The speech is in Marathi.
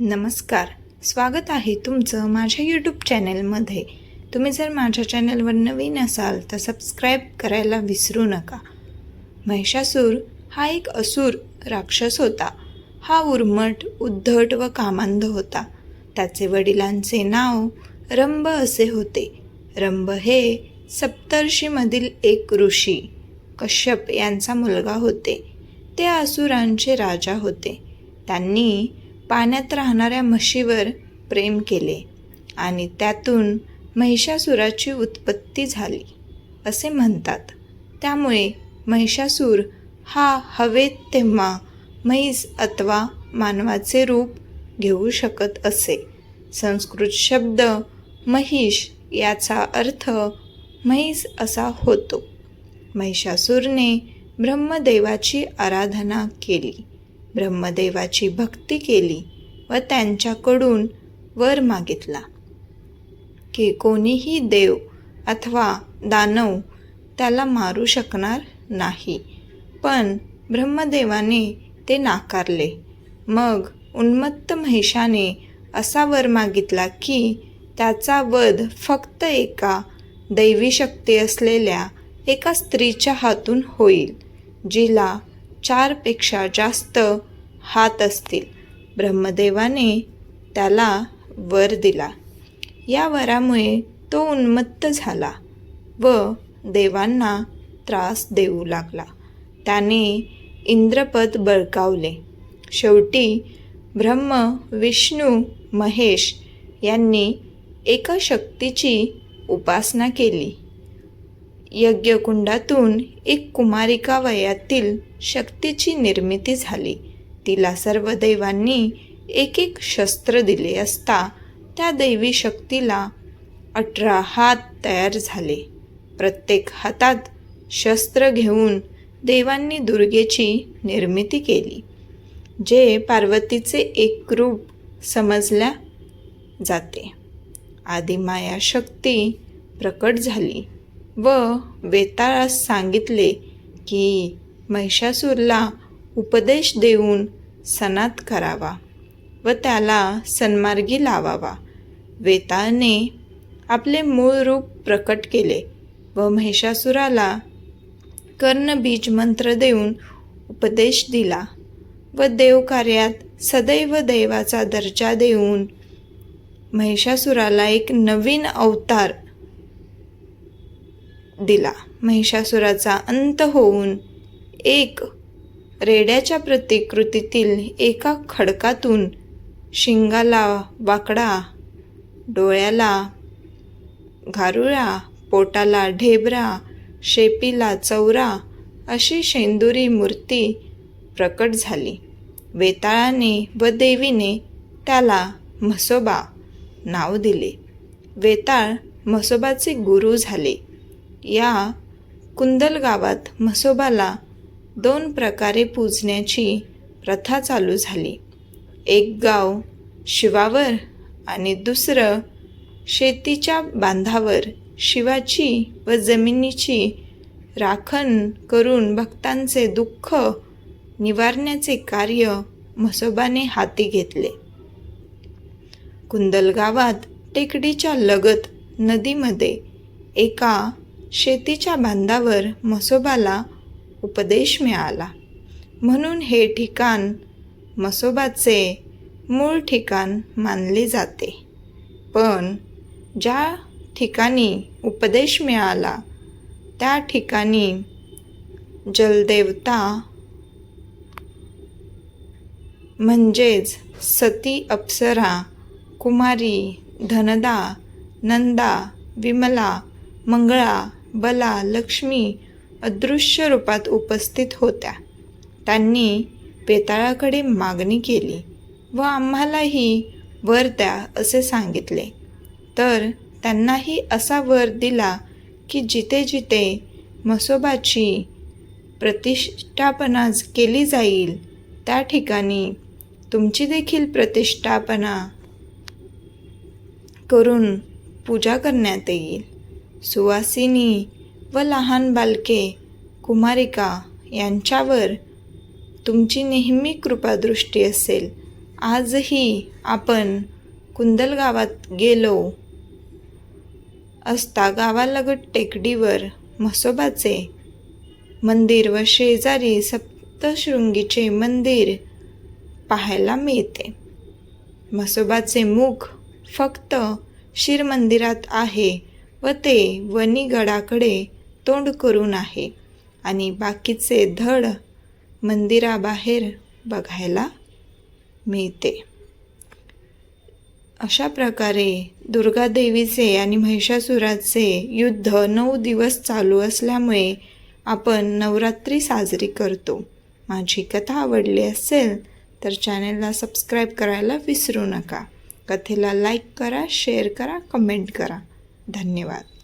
नमस्कार. स्वागत आहे तुमचं माझ्या यूट्यूब चॅनेलमध्ये तुम्ही जर माझ्या चॅनेलवर नवीन असाल तर सबस्क्राईब करायला विसरू नका. महिषासूर हा एक असुर राक्षस होता. हा उर्मट उद्धट व कामांध होता. त्याचे वडिलांचे नाव रंभ असे होते. रंभ हे सप्तर्षीमधील एक ऋषी कश्यप यांचा मुलगा होते. ते असुरांचे राजा होते. त्यांनी पाण्यात राहणाऱ्या म्हशीवर प्रेम केले आणि त्यातून महिषासुराची उत्पत्ती झाली असे म्हणतात. त्यामुळे महिषासूर हा हवेत तेव्हा म्हैस अथवा मानवाचे रूप घेऊ शकत असे. संस्कृत शब्द महिष याचा अर्थ म्हैस असा होतो. महिषासूरने ब्रह्मदेवाची आराधना केली. ब्रह्मदेवाची भक्ती केली व त्यांच्याकडून वर मागितला. की कोणीही देव अथवा दानव त्याला मारू शकणार नाही. पण ब्रह्मदेवाने ते नाकारले. मग उन्मत्त महिषाने असा वर मागितला की त्याचा वध फक्त एका दैवी शक्ती असलेल्या एका स्त्रीच्या हातून होईल जिला चारपेक्षा जास्त हात असतील. ब्रह्मदेवाने त्याला वर दिला. या वरामुळे तो उन्मत्त झाला व देवांना त्रास देऊ लागला. त्याने इंद्रपद बळकावले. शेवटी ब्रह्म विष्णू महेश यांनी एका शक्तीची उपासना केली. यज्ञकुंडातून एक कुमारिका वयातील शक्तीची निर्मिती झाली. तिला सर्व देवांनी एक एक शस्त्र दिले असता त्या दैवी शक्तीला अठरा हात तयार झाले. प्रत्येक हातात शस्त्र घेऊन देवांनी दुर्गेची निर्मिती केली जे पार्वतीचे एक रूप समजल्या जाते. आदिमाया शक्ती प्रकट झाली व वेताळास सांगितले की महिषासूरला उपदेश देऊन सनात करावा व त्याला सन्मार्गी लावावा. वेताळने आपले मूळ रूप प्रकट केले व महिषासुराला कर्णबीज मंत्र देऊन उपदेश दिला व देवकार्यात सदैव देवाचा दर्जा देऊन महिषासुराला एक नवीन अवतार दिला. महिषासुराचा अंत होऊन एक रेड्याच्या प्रतिकृतीतील एका खडकातून शिंगाला वाकडा डोळ्याला घारुळा पोटाला ढेबरा शेपीला चौरा अशी शेंदुरी मूर्ती प्रकट झाली. वेताळाने व देवीने त्याला म्हसोबा नाव दिले. वेताळ म्हसोबाचे गुरु झाले. या कुंदल गावात म्हसोबाला दोन प्रकारे पूजण्याची प्रथा चालू झाली. एक गाव शिवावर आणि दुसरं शेतीच्या बांधावर शिवाची व जमिनीची राखण करून भक्तांचे दुःख निवारण्याचे कार्य म्हसोबाने हाती घेतले. कुंदल गावात टेकडीच्या लगत नदीमध्ये एका शेतीच्या बांधावर म्हसोबाला उपदेश मिळाला. म्हणून हे ठिकाण मसोबाचे मूळ ठिकाण मानले जाते. पण ज्या ठिकाणी उपदेश मिळाला त्या ठिकाणी जलदेवता म्हणजेच सती अप्सरा कुमारी धनदा नंदा विमला मंगळा बला लक्ष्मी अदृश्य रूपात उपस्थित होत्या. त्यांनी पेताळाकडे मागणी केली व आम्हालाही वर द्या असे सांगितले. तर त्यांनाही असा वर दिला की जिथे जिथे म्हसोबाची प्रतिष्ठापना केली जाईल त्या ठिकाणी तुमची देखील प्रतिष्ठापना करून पूजा करण्यात येईल. सुवासिनी व लहान बालके कुमारिका यांच्यावर तुमची नेहमी कृपादृष्टी असेल. आजही आपण कुंदल गावात गेलो असता गावालगत टेकडीवर म्हसोबाचे मंदिर व शेजारी सप्तशृंगीचे मंदिर पाहायला मिळते. म्हसोबाचे मुख फक्त शिरमंदिरात आहे व ते वणीगडाकडे तोंड करून आहे आणि बाकीचे धड मंदिराबाहेर बघायला मिळते. अशा प्रकारे दुर्गादेवीचे आणि महिषासुराचे युद्ध नऊ दिवस चालू असल्यामुळे आपण नवरात्री साजरी करतो. माझी कथा आवडली असेल तर चॅनेलला सबस्क्राईब करायला विसरू नका. कथेला लाईक करा शेअर करा कमेंट करा. धन्यवाद.